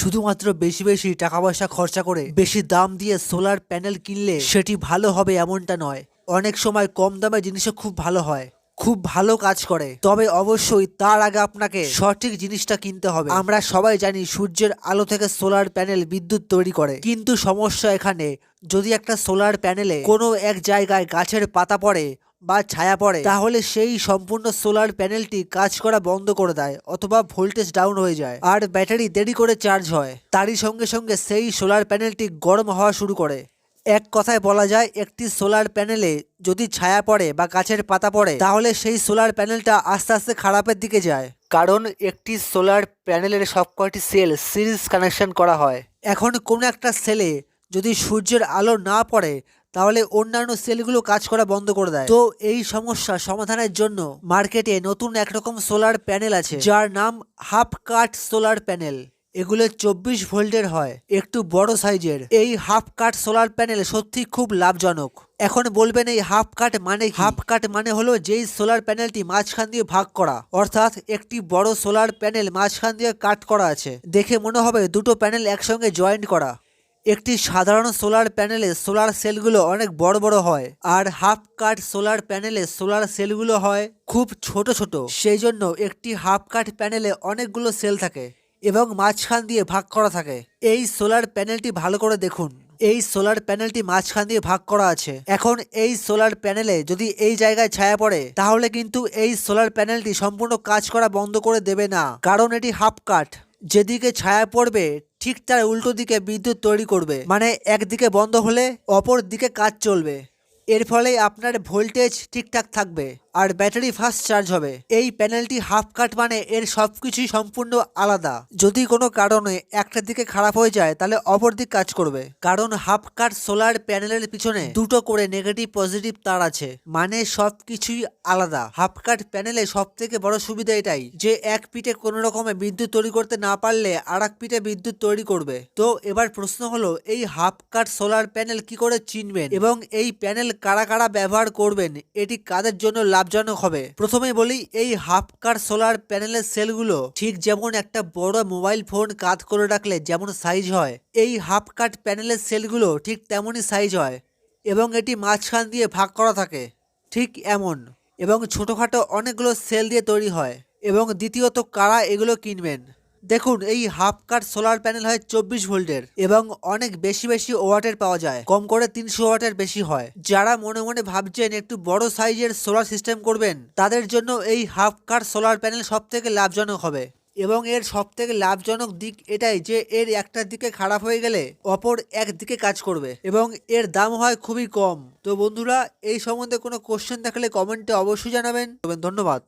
শুধুমাত্র বেশি বেশি টাকা পয়সা খরচা করে বেশি দাম দিয়ে সোলার প্যানেল কিনলে সেটি ভালো হবে এমনটা নয়। অনেক সময় কম দামে জিনিসও খুব ভালো হয়, খুব ভালো কাজ করে। তবে অবশ্যই তার আগে আপনাকে সঠিক জিনিসটা কিনতে হবে। আমরা সবাই জানি সূর্যের আলো থেকে সোলার প্যানেল বিদ্যুৎ তৈরি করে। কিন্তু সমস্যা এখানে, যদি একটা সোলার প্যানেলে কোনো এক জায়গায় গাছের পাতা পড়ে বা ছায়া পড়ে, তাহলে সেই সম্পূর্ণ সোলার প্যানেলটি কাজ করা বন্ধ করে দেয় অথবা ভোল্টেজ ডাউন হয়ে যায়। আর ব্যাটারি দেরি করে চার্জ হয়। তারই সঙ্গে সঙ্গে সেই সোলার প্যানেলটি গরম হওয়া শুরু করে। এক কথায় বলা যায়, একটি সোলার প্যানেলে যদি ছায়া পড়ে বা গাছের পাতা পড়ে, তাহলে সেই সোলার প্যানেলটা আস্তে আস্তে খারাপের দিকে যায়। কারণ একটি সোলার প্যানেলের সবকটি সেল সিরিজ কানেকশন করা হয়। এখন কোনো একটা সেলে যদি সূর্যের আলো না পড়ে তাহলে অন্যান্য সেলগুলো কাজ করা বন্ধ করে দেয়। তো এই সমস্যা সমাধানের জন্য মার্কেটে নতুন একরকম সোলার প্যানেল আছে, যার নাম হাফ কাট সোলার প্যানেল। এগুলো চব্বিশ ভোল্টের হয়, একটু বড় সাইজের। এই হাফ কাট সোলার প্যানেল সত্যি খুব লাভজনক। এখন বলবেন এই হাফ কাট মানে হাফ কাট মানে হলো যেই সোলার প্যানেলটি মাঝখান দিয়ে ভাগ করা, অর্থাৎ একটি বড় সোলার প্যানেল মাঝখান দিয়ে কাট করা আছে। দেখে মনে হবে দুটো প্যানেল একসঙ্গে জয়েন্ট করা। একটি সাধারণ সোলার প্যানেলে সোলার সেলগুলো অনেক বড় বড় হয়, আর হাফ কাট সোলার প্যানেলে সোলার সেলগুলো হয় খুব ছোট ছোট। সেই জন্য একটি হাফ কাট প্যানেলে অনেকগুলো সেল থাকে এবং মাঝখান দিয়ে ভাগ করা থাকে। এই সোলার প্যানেলটি ভালো করে দেখুন। এই সোলার প্যানেলটি মাঝখান দিয়ে ভাগ করা আছে। এখন এই সোলার প্যানেলে যদি এই জায়গায় ছায়া পড়ে, তাহলে কিন্তু এই সোলার প্যানেলটি সম্পূর্ণ কাজ করা বন্ধ করে দেবে না। কারণ এটি হাফ কাট যেদিকে ছায়া পড়বে ঠিক তার উল্টো দিকে বিদ্যুৎ তৈরি করবে। মানে একদিকে বন্ধ হলে অপর দিকে কাজ চলবে। এর ফলে আপনার ভোল্টেজ ঠিকঠাক থাকবে। আর ব্যাটারি ফাস্ট চার্জ হবে। এই প্যানেলটি হাফ কাট মানে এর সবকিছুই সম্পূর্ণ আলাদা। যদি কোনো কারণে একটা দিকে খারাপ হয়ে যায়, তাহলে অপর দিক কাজ করবে। কারণ হাফ কাট সোলার প্যানেলের পিছনে দুটো করে নেগেটিভ পজিটিভ তার আছে। মানে সবকিছুই আলাদা। হাফ কাট প্যানেলে সব থেকে বড় সুবিধা এটাই যে, এক পিঠে কোনো রকমে বিদ্যুৎ তৈরি করতে না পারলে আর এক পিঠে বিদ্যুৎ তৈরি করবে। তো এবার প্রশ্ন হলো, এই হাফ কাট সোলার প্যানেল কি করে চিনবেন? এবং এই প্যানেল কারা কারা ব্যবহার করবেন? এটি কাদের জন্য লাভজনক হবে। প্রথমে বলি, এই হাফ কার সোলার প্যানেলের সেলগুলো ঠিক যেমন একটা বড় মোবাইল ফোন কাত করে রাখলে যেমন সাইজ হয়, এই হাফ কাট প্যানেলের সেলগুলো ঠিক তেমনই সাইজ হয় এবং এটি মাঝখান দিয়ে ভাগ করা থাকে, ঠিক এমন এবং ছোটোখাটো অনেকগুলো সেল দিয়ে তৈরি হয় এবং দ্বিতীয়ত কারা এগুলো কিনবেন। দেখুন, এই হাফ কাট সোলার প্যানেল হয় চব্বিশ ভোল্টের এবং অনেক বেশি বেশি ওয়াটের পাওয়া যায়, কম করে তিনশো ওয়াটের বেশি হয়। যারা মনে মনে ভাবছেন একটু বড় সাইজের সোলার সিস্টেম করবেন, তাদের জন্য এই হাফ কাট সোলার প্যানেল সব থেকে লাভজনক হবে। এবং এর সব থেকে লাভজনক দিক এটাই যে, এর একটা দিকে খারাপ হয়ে গেলে অপর এক দিকে কাজ করবে এবং এর দাম হয় খুবই কম। তো বন্ধুরা, এই সম্বন্ধে কোনো কোশ্চেন থাকলে কমেন্টে অবশ্যই জানাবেন। ধন্যবাদ।